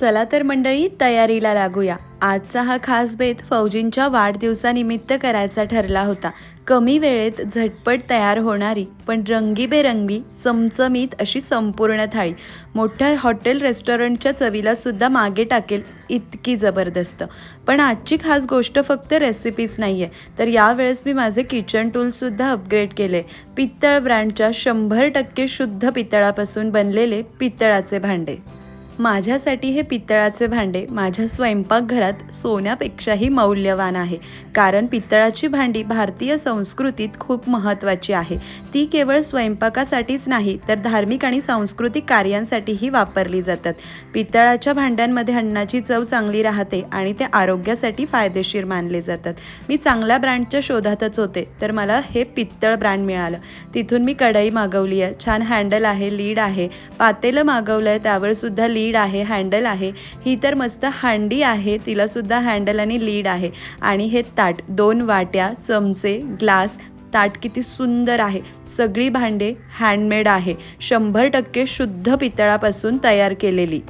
चला तर मंडळी तयारीला लागूया. आजचा हा खास बेत फौजींच्या वाढदिवसानिमित्त करायचा ठरला होता. कमी वेळेत झटपट तयार होणारी पण रंगीबेरंगी चमचमीत अशी संपूर्ण थाळी. मोठ्या हॉटेल रेस्टॉरंटच्या चवीला सुद्धा मागे टाकेल इतकी जबरदस्त. पण आजची खास गोष्ट फक्त रेसिपीच नाही आहे तर यावेळेस मी माझे किचन टूलसुद्धा अपग्रेड केले. पित्तळ ब्रँडच्या शंभर टक्के शुद्ध पितळापासून बनलेले पितळाचे भांडे. माझ्यासाठी हे पितळाचे भांडे माझ्या स्वयंपाकघरात सोन्यापेक्षाही मौल्यवान आहे. कारण पितळाची भांडी भारतीय संस्कृतीत खूप महत्त्वाची आहे. ती केवळ स्वयंपाकासाठीच नाही तर धार्मिक आणि सांस्कृतिक कार्यांसाठीही वापरली जातात. पितळाच्या भांड्यांमध्ये अन्नाची चव चांगली राहते आणि ते आरोग्यासाठी फायदेशीर मानले जातात. मी चांगल्या ब्रँडच्या शोधातच होते तर मला हे पित्तळ ब्रँड मिळालं. तिथून मी कढई मागवली आहे. छान हँडल आहे लीड आहे. पातेलं मागवलं आहे त्यावर सुद्धा लीड आहे हँडल आहे. ही तर मस्त हांडी आहे तिला सुद्धा हँडल आणि लीड आहे. आणि हे ताट दोन वाट्या चमचे ग्लास ताट किती सुंदर आहे. सगळी भांडे हँडमेड आहे. शंभर टक्के शुद्ध पितळापासून तयार केलेली.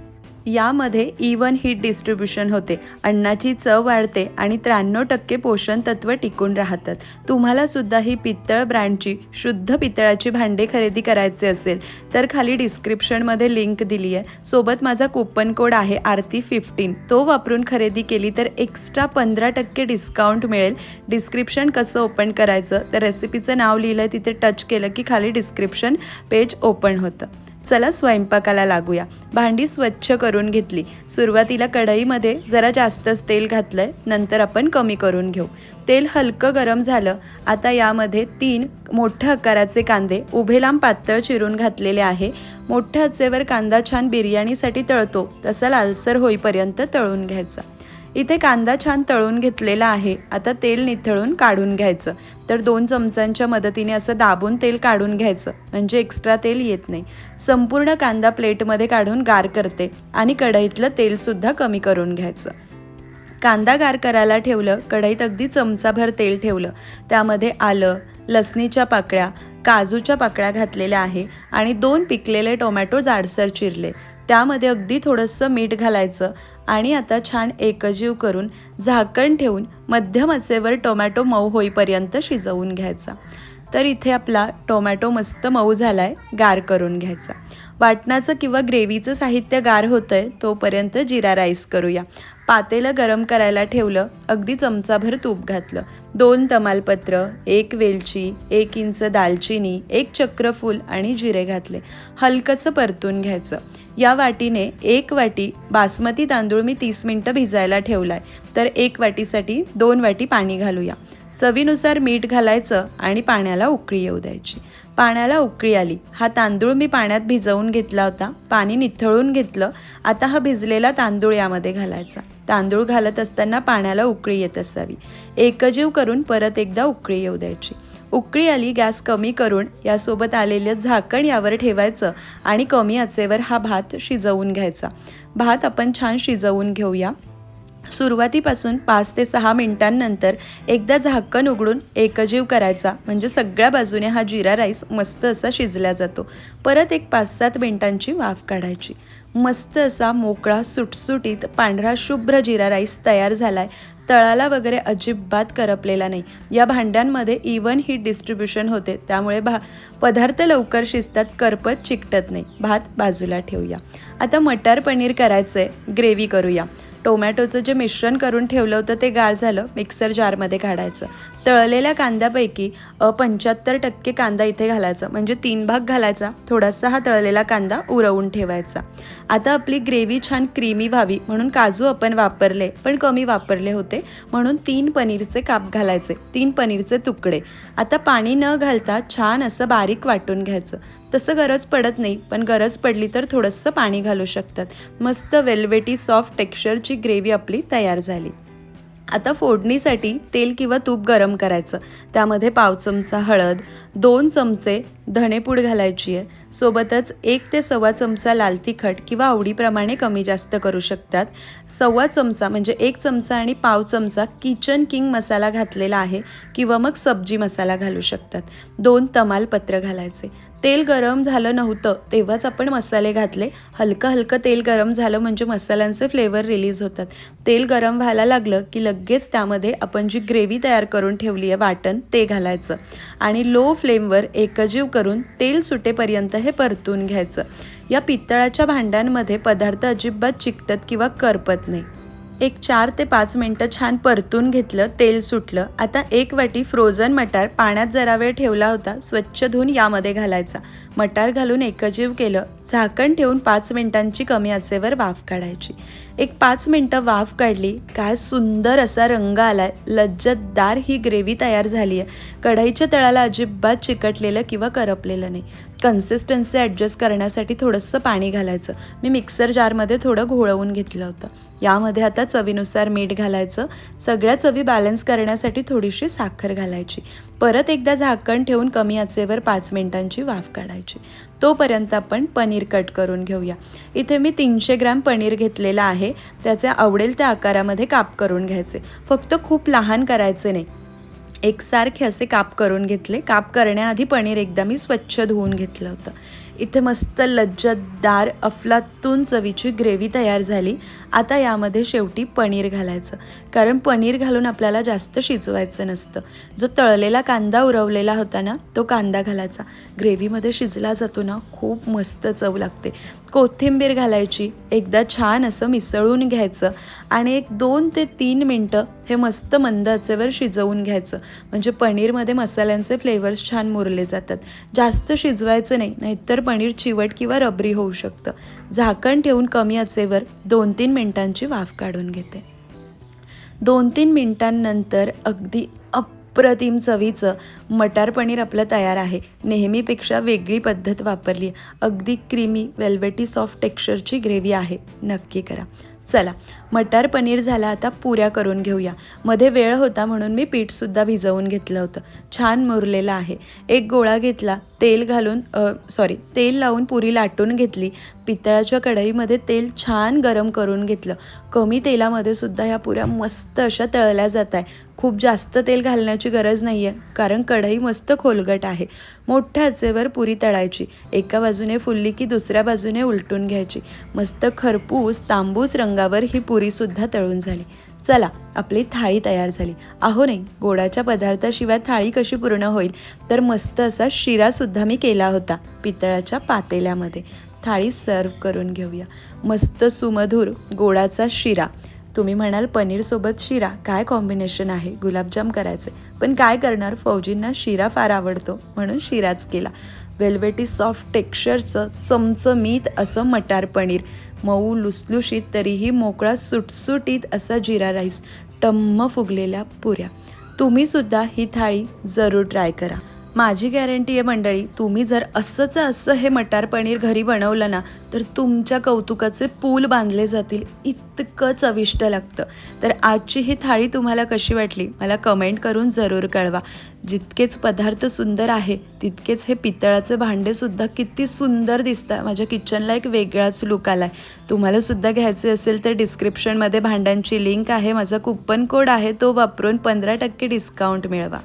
यामध्ये इवन हीट डिस्ट्रीब्युशन होते. अन्नाची चव वाढते आणि त्र्याण्णव टक्के पोषण तत्व टिकून राहतात. तुम्हाला सुद्धा ही पितळ ब्रँडची शुद्ध पितळाची भांडे खरेदी करायचे असेल तर खाली डिस्क्रिप्शनमध्ये लिंक दिली आहे. सोबत माझा कुपन कोड आहे आरती फिफ्टीन तो वापरून खरेदी केली तर एक्स्ट्रा पंधरा टक्के डिस्काउंट मिळेल. डिस्क्रिप्शन कसं ओपन करायचं? तर रेसिपीचं नाव लिहिलं आहे तिथे टच केलं की खाली डिस्क्रिप्शन पेज ओपन होतं. चला स्वयंपाकाला लागूया. भांडी स्वच्छ करून घेतली. सुरुवातीला कढईमध्ये जरा जास्तच तेल घातलंय नंतर आपण कमी करून घेऊ. तेल हलकं गरम झालं. आता यामध्ये तीन मोठ्या आकाराचे कांदे उभे लांब पातळ चिरून घातलेले आहे. मोठ्या आचेवर कांदा छान बिर्याणीसाठी तळतो. तसा लालसर होईपर्यंत तळून घ्यायचा. इथे कांदा छान तळून घेतलेला आहे. आता तेल निथळून काढून घ्यायचं. तर दोन चमचांच्या मदतीने असं दाबून तेल काढून घ्यायचं. म्हणजे एक्स्ट्रा तेल येत नाही. संपूर्ण कांदा प्लेटमध्ये काढून गार करते आणि कढईतलं तेलसुद्धा कमी करून घ्यायचं. कांदा गार करायला ठेवलं कढईत अगदी चमचाभर तेल ठेवलं. त्यामध्ये आलं लसणीच्या पाकळ्या काजूच्या पाकळ्या घातलेल्या आहे आणि दोन पिकलेले टोमॅटो जाडसर चिरले. त्यामध्ये अगदी थोडंसं मीठ घालायचं आणि आता छान एकजीव करून झाकण ठेवून मध्यम असेवर टोमॅटो मऊ होईपर्यंत शिजवून घ्यायचा. तर इथे आपला टोमॅटो मस्त मऊ झाला आहे गार करून घ्यायचा. वाटणाचं किंवा ग्रेव्हीचं साहित्य गार होतं आहे तोपर्यंत जिरा राईस करूया. पातेलं गरम करायला ठेवलं अगदी चमचाभर तूप घातलं. दोन तमालपत्र एक वेलची एक इंच दालचिनी एक चक्रफूल आणि जिरे घातले. हलकंसं परतून घ्यायचं. या वाटीने एक वाटी बासमती तांदूळ मी तीस मिनटं भिजायला ठेवला आहे तर एक वाटीसाठी दोन वाटी पाणी घालूया. चवीनुसार मीठ घालायचं आणि पाण्याला उकळी येऊ द्यायची. पाण्याला उकळी आली. हा तांदूळ मी पाण्यात भिजवून घेतला होता. पाणी निथळून घेतलं. आता हा भिजलेला तांदूळ यामध्ये घालायचा. तांदूळ घालत असताना पाण्याला उकळी येत असावी. एकजीव करून परत एकदा उकळी येऊ द्यायची. उकळी आली गॅस कमी करून यासोबत आलेलं झाकण यावर ठेवायचं आणि कमी आचेवर हा भात शिजवून घ्यायचा. भात आपण छान शिजवून घेऊया. सुरुवातीपासून पाच ते सहा मिनिटांनंतर एकदा झाकण उघडून एकजीव करायचा. म्हणजे सगळ्या बाजूने हा जिरा राईस मस्त असा शिजला जातो. परत एक पाच सात मिनिटांची वाफ काढायची. मस्त असा मोकळा सुटसुटीत पांढरा शुभ्र जिरा राईस तयार झाला आहे तळाला वगैरे अजिबात करपलेला नाही. या भांड्यांमध्ये इवन हीट डिस्ट्रीब्युशन होते. त्यामुळे भा पदार्थ लवकर शिजतात करपत चिकटत नाही. भात बाजूला ठेवूया. आता मटार पनीर करायचं आहे ग्रेव्ही करूया. टोमॅटोचं जे मिश्रण करून ठेवलं होतं ते गार झालं मिक्सर जारमध्ये काढायचं. तळलेल्या कांद्यापैकी पंच्याहत्तर टक्के कांदा इथे घालायचा. म्हणजे तीन भाग घालायचा. थोडासा हा तळलेला कांदा उरवून ठेवायचा. आता आपली ग्रेव्ही छान क्रीमी व्हावी म्हणून काजू आपण वापरले पण कमी वापरले होते. म्हणून तीन पनीरचे काप घालायचे तीन पनीरचे तुकडे. आता पाणी न घालता छान असं बारीक वाटून घ्यायचं. तसं गरज पडत नाही पण गरज पडली तर थोडंसं पाणी घालू शकतात. मस्त वेलवेटी सॉफ्ट टेक्स्चरची ग्रेव्ही आपली तयार झाली. आता फोडणीसाठी तेल किंवा तूप गरम करायचं. त्यामध्ये पाव चमचा हळद दोन चमचे धणेपूड घालायची आहे. सोबतच एक ते सव्वा चमचा लाल तिखट किंवा आवडीप्रमाणे कमी जास्त करू शकतात. सव्वा चमचा म्हणजे एक चमचा आणि पाव चमचा किचन किंग मसाला घातलेला आहे किंवा मग सब्जी मसाला घालू शकतात. दोन तमालपत्र घालायचे. तेल गरम झालं नव्हतं तेव्हाच आपण मसाले घातले. हलकं हलकं तेल गरम झालं म्हणजे मसाल्यांचे फ्लेवर रिलीज होतात. तेल गरम व्हायला लागलं की लगेच त्यामध्ये आपण जी ग्रेव्ही तयार करून ठेवली आहे वाटण ते घालायचं. आणि लो फ्लेमवर एकजीव करून तेल सुटेपर्यंत हे परतून घ्यायचं. या पितळाच्या भांड्यांमध्ये पदार्थ अजिबात चिकटत किंवा करपत नाही. एक चार ते पाच मिनटं छान परतून घेतलं तेल सुटलं. आता एक वाटी फ्रोझन मटार पाण्यात जरा वेळ ठेवला होता स्वच्छ धुवून यामध्ये घालायचा. मटार घालून एकजीव केलं झाकण ठेवून पाच मिनिटांची कमी आचेवर वाफ काढायची. एक पाच मिनटं वाफ काढली काय सुंदर असा रंग आलाय लज्जतदार ही ग्रेव्ही तयार झाली आहे कढईच्या तळाला अजिबात चिकटलेलं किंवा करपलेलं नाही. कन्सिस्टन्सी ॲडजस्ट करण्यासाठी थोडंसं पाणी घालायचं. मी मिक्सर जारमध्ये थोडं घोळवून घेतलं होतं. यामध्ये आता चवीनुसार मीठ घालायचं सगळ्या चवी बॅलन्स करण्यासाठी थोडीशी साखर घालायची. परत एकदा झाकण ठेवून कमी आचेवर पाच मिनिटांची वाफ काढायची. तोपर्यंत आपण पनीर कट करून घेऊया. इथे मी तीनशे ग्रॅम पनीर घेतलेलं आहे. त्याचे आवडेल त्या आकारामध्ये काप करून घ्यायचे. फक्त खूप लहान करायचे नाही. एकसारखे असे काप करून घेतले. काप करण्याआधी पनीर एकदा मी स्वच्छ धुवून घेतलं होतं. इथे मस्त लज्जतदार अफलातून चवीची ग्रेव्ही तयार झाली. आता यामध्ये शेवटी पनीर घालायचं. कारण पनीर घालून आपल्याला जास्त शिजवायचं नसतं. जो तळलेला कांदा उरवलेला होता ना तो कांदा घालायचा. ग्रेव्हीमध्ये शिजला जातो ना खूप मस्त चव लागते. कोथिंबीर घालायची एकदा छान असं मिसळून घ्यायचं आणि एक दोन ते तीन मिनटं हे मस्त मंद आचेवर शिजवून घ्यायचं. म्हणजे पनीरमध्ये मसाल्यांचे फ्लेवर्स छान मुरले जातात. जास्त शिजवायचं नाही नाहीतर पनीर चिवट किंवा रबरी होऊ शकतं. झाकण ठेवून कमी आचेवर दोन तीन मिनटांची वाफ काढून घेते. दोन तीन मिनटांनंतर अगदी अप्रतिम चवीचं मटार पनीर आपलं तयार आहे. नेहमीपेक्षा वेगळी पद्धत वापरली अगदी क्रीमी वेल्वेटी सॉफ्ट टेक्स्चरची ग्रेव्ही आहे. नक्की करा. चला मटार पनीर झाला आता पुऱ्या करून घेऊया. मध्ये वेळ होता म्हणून मी पीठसुद्धा भिजवून घेतलं होतं. छान मुरलेलं आहे. एक गोळा घेतला तेल घालून सॉरी तेल लावून पुरी लाटून घेतली. पितळाच्या कढईमध्ये तेल छान गरम करून घेतलं. कमी तेलामध्ये सुद्धा ह्या पुऱ्या मस्त अशा तळल्या जात आहे खूप जास्त तेल घालण्याची गरज नाही आहे कारण कढई मस्त खोलगट आहे. मोठ्या आचेवर पुरी तळायची. एका बाजूने फुलली की दुसऱ्या बाजूने उलटून घ्यायची. मस्त खरपूस तांबूस रंगावर ही पुरीसुद्धा तळून झाली. चला आपली थाळी तयार झाली. अहो नाही गोडाच्या पदार्थाशिवाय थाळी कशी पूर्ण होईल? तर मस्त असा शिरासुद्धा मी केला होता पितळाच्या पातेल्यामध्ये. थाळी सर्व करून घेऊया. मस्त सुमधूर गोडाचा शिरा. तुम्ही म्हणाल पनीरसोबत शिरा. काय कॉम्बिनेशन आहे? गुलाबजाम करायचे. पण काय करणार? फौजींना शिरा फार आवडतो. म्हणून शिराच केला. वेल्वेटी सॉफ्ट टेक्स्चरचं चमचमीत असं मटार पनीर. मऊ लुसलुशीत तरीही मोकळा सुटसुटीत असा जिरा राईस टम्म फुगलेल्या पुऱ्या. तुम्हीसुद्धा ही थाळी जरूर ट्राय करा. माझी गॅरंटी आहे मंडळी तुम्ही जर असंच असं हे मटार पनीर घरी बनवलं ना तर तुमच्या कौतुकाचे पूल बांधले जातील. इतकं चविष्ट लागतं. तर आजची ही थाळी तुम्हाला कशी वाटली? मला कमेंट करून जरूर कळवा. जितकेच पदार्थ सुंदर आहे तितकेच हे पितळाचे भांडेसुद्धा किती सुंदर दिसतं माझ्या किचनला एक वेगळाच लुक आला आहे तुम्हालासुद्धा घ्यायचे असेल तर डिस्क्रिप्शनमध्ये भांड्यांची लिंक आहे. माझा कुपन कोड आहे तो वापरून पंधरा टक्के डिस्काउंट मिळवा.